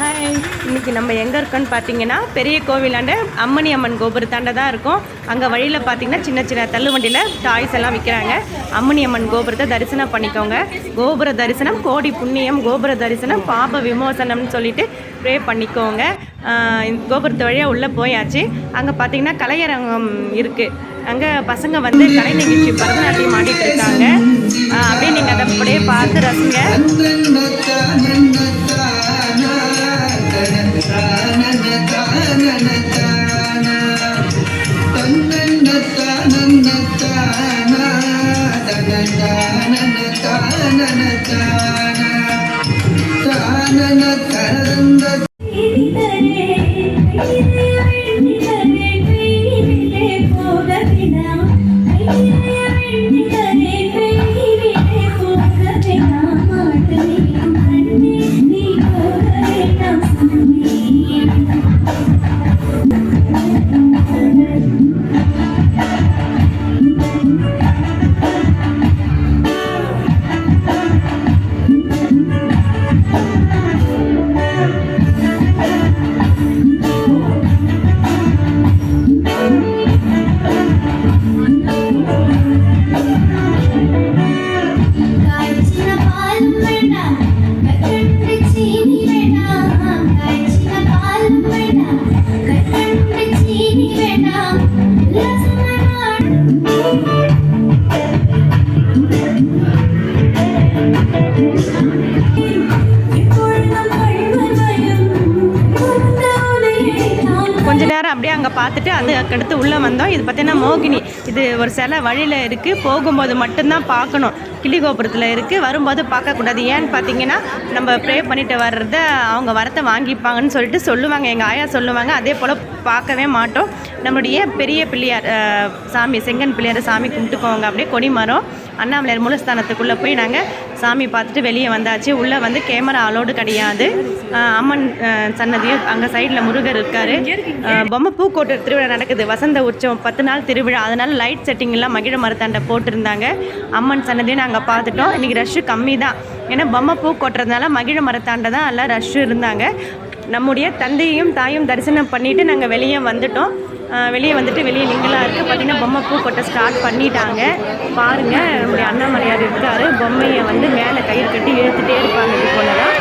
Hi இன்றைக்கி நம்ம எங்கே இருக்கோன்னு பார்த்தீங்கன்னா பெரிய கோவிலாண்ட அம்மணி அம்மன் கோபுரத்தாண்ட தான் இருக்கும். அங்கே வழியில் பார்த்தீங்கன்னா சின்ன சின்ன தள்ளுவண்டியில் டாய்ஸ் எல்லாம் விற்கிறாங்க அம்மணி அம்மன் கோபுரத்தை தரிசனம் பண்ணிக்கோங்க. கோபுர தரிசனம் கோடி புண்ணியம் கோபுர தரிசனம் பாப விமோசனம்னு சொல்லிட்டு ப்ரே பண்ணிக்கோங்க. கோபுரத்து வழியாக உள்ளே போயாச்சு. அங்கே பார்த்தீங்கன்னா கலையரங்கம் இருக்குது அங்கே பசங்க வந்து கலை நிகழ்ச்சி பரதநாட்டியம் ஆடிட்டு இருக்காங்க. அப்படியே நீங்கள் அதை அப்படியே பார்த்து ரசிங்க. அங்கே பார்த்துட்டு அது அடுத்து உள்ளே வந்தோம். இது பார்த்தீங்கன்னா மோகினி. இது ஒரு சிலை வழியில் இருக்குது போகும்போது மட்டும்தான் பார்க்கணும். கிளி கோபுரத்தில் இருக்குது வரும்போது பார்க்கக்கூடாது. ஏன்னு பார்த்தீங்கன்னா நம்ம ப்ரே பண்ணிட்டு வர்றத அவங்க வரத்தை வாங்கிப்பாங்கன்னு சொல்லிட்டு சொல்லுவாங்க. எங்கள் ஆயா சொல்லுவாங்க. அதே போல் பார்க்கவே மாட்டோம். நம்முடைய பெரிய பிள்ளையார் சாமி செங்கன் பிள்ளையார் சாமி கும்பிட்டுக்கோங்க அப்படியே கொடிமரம் அண்ணாமலையார் மூலஸ்தானத்துக்குள்ளே போய் நாங்கள் சாமி பார்த்துட்டு வெளியே வந்தாச்சு. உள்ளே வந்து கேமரா அலோடு கிடையாது. அம்மன் சன்னதியும் அங்கே சைடில் முருகர் இருக்கார். பொம்மை பூக்கோட்டு திருவிழா நடக்குது. வசந்த உற்சவம் பத்து நாள் திருவிழா. அதனால் லைட் செட்டிங்லாம் மகிழ மரத்தாண்டை போட்டிருந்தாங்க. அம்மன் சன்னதியும் நாங்கள் பார்த்துட்டோம். இன்றைக்கி ரஷ்ஷு கம்மி தான் ஏன்னா பொம்மை பூ கொட்டுறதுனால மகிழ மரத்தாண்ட தான் எல்லாம் ரஷ்ஷு இருந்தாங்க. நம்முடைய தந்தையும் தாயும் தரிசனம் பண்ணிவிட்டு நாங்கள் வெளியே வந்துட்டோம். வெளியே வந்துட்டு வெளியே நீங்களாக இருக்குது பார்த்தீங்கன்னா பொம்மை பூ கொட்ட ஸ்டார்ட் பண்ணிட்டாங்க. பாருங்கள் நம்முடைய அண்ணாமலையார் இருக்கார். பொம்மையை வந்து மேலே கயிறு கட்டி இழுத்துகிட்டே இருப்பாங்க இது போல தான்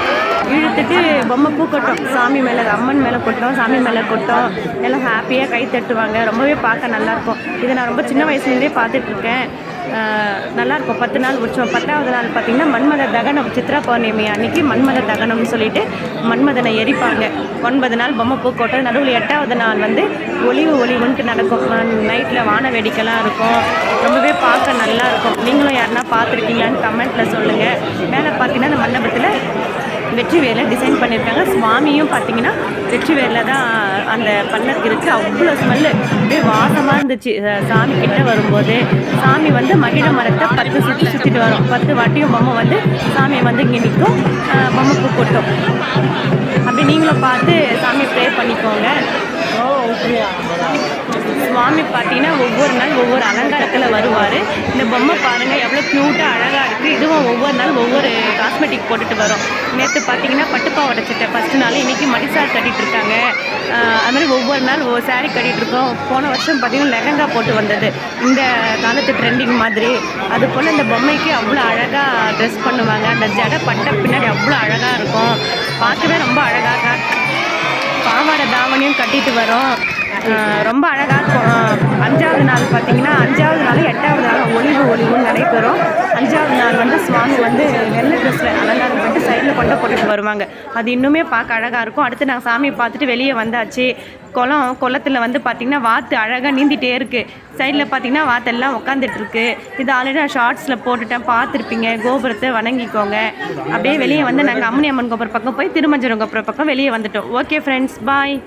இழுத்துட்டு பொம்மை பூ கொட்டோம். சாமி மேலே அம்மன் மேலே கொட்டோம் சாமி மேலே கொட்டோம். எல்லாம் ஹாப்பியாக கை தட்டுவாங்க. ரொம்பவே பார்க்க நல்லாயிருக்கும் இதை நான் ரொம்ப சின்ன வயசுலேருந்தே பார்த்துட்ருக்கேன் நல்லாயிருக்கும். பத்து நாள் உற்சவம் பத்தாவது நாள் பார்த்திங்கன்னா மன்மத தகனம் சித்ரா பௌர்ணமி அன்னைக்கு மன்மத தகனம்னு சொல்லிட்டு மன்மதனை எரிப்பாங்க. ஒன்பது நாள் பொம்மை பூக்கோட்டம். நடுவில் எட்டாவது நாள் வந்து ஒளிவு ஒளிவுன்ட்டு நடக்கும். நைட்டில் வான வேடிக்கைலாம் இருக்கும். ரொம்பவே பார்க்க நல்லாயிருக்கும். நீங்களும் யாருன்னா பார்த்துருக்கீங்களான்னு கமெண்ட்டில் சொல்லுங்கள் மேலே பார்த்தீங்கன்னா அந்த மண்டபத்தில் வெற்றி வேரில் டிசைன் பண்ணியிருக்காங்க. சுவாமியும் பார்த்தீங்கன்னா வெற்றி வேரில் தான் அந்த பல்லக்கு இருக்குது அவ்வளோ ஸ்மெல்லு அப்படியே வாசமாக இருந்துச்சு. சாமி கிட்ட வரும்போது சாமி வந்து மகிழ மரத்தை பத்து சுற்றி சுற்றிட்டு வரும். பத்து வாட்டியும் பொம்மை வந்து சாமியை வந்து இங்கே நிற்கும். பொம்மை பூ கொட்டும். அப்படி நீங்களும் பார்த்து சாமியை ப்ரே பண்ணிக்கோங்க. சுவாமி பார்த்தீங்கன்னா ஒவ்வொரு நாள் ஒவ்வொரு அலங்காரத்தில் வருவார். இந்த பொம்மை பாருங்கள் எவ்வளோ க்யூட்டாக அழகாக இருக்குது இதுவும் ஒவ்வொரு நாள் ஒவ்வொரு காஸ்மெட்டிக் போட்டுட்டு வரும். நேற்று பார்த்தீங்கன்னா பட்டுப்பாவாடை சட்டை ஃபஸ்ட்டு நாள் இன்றைக்கி மடிசார் கட்டிகிட்டு இருக்காங்க. அது மாதிரி ஒவ்வொரு நாள் ஒவ்வொரு சாரீ கட்டிகிட்டு இருக்கோம். போன வருஷம் பார்த்தீங்கன்னா லெகங்கா போட்டு வந்தது. இந்த காலத்து ட்ரெண்டிங் மாதிரி. அது போல் இந்த பொம்மைக்கு அவ்வளோ அழகாக ட்ரெஸ் பண்ணுவாங்க. அந்த ஜடை பட்ட பின்னாடி அவ்வளோ அழகாக இருக்கும். பார்க்கவே ரொம்ப அழகாக பாவாடை தாவணியும் கட்டிட்டு வரோம். ரொம்ப அழகாக இருக்கும். அஞ்சாவது நாள் பார்த்தீங்கன்னா அஞ்சாவது நாள் எட்டாவது நாள் ஒளிவு ஒளிவுன்னு நடைபெறும். அஞ்சாவது நாள் வந்து சுவாமி வந்து வெள்ளை ட்ரெஸ்ஸில் அலங்காரம் பண்ணிட்டு சைடில் கொண்ட போட்டுட்டு வருவாங்க. அது இன்னுமே பார்க்க அழகாக இருக்கும். அடுத்து நாங்கள் சாமியை பார்த்துட்டு வெளியே வந்தாச்சு. குளம் குளத்தில் வந்து பார்த்திங்கன்னா வாத்து அழகாக நீந்திட்டே இருக்குது சைடில் பார்த்தீங்கன்னா வாத்தெல்லாம் உட்காந்துட்டு இருக்கு இது ஆல்ரெடி நான் ஷார்ட்ஸில் போட்டுட்டேன். பார்த்துருப்பீங்க. கோபுரத்தை வணங்கிக்கோங்க. அப்படியே வெளியே வந்து நாங்கள் அம்மனி அம்மன் கோபுரம் பக்கம் போய் திருமஞ்சரம் கோபுரம் பக்கம் வெளியே வந்துட்டோம். Okay friends bye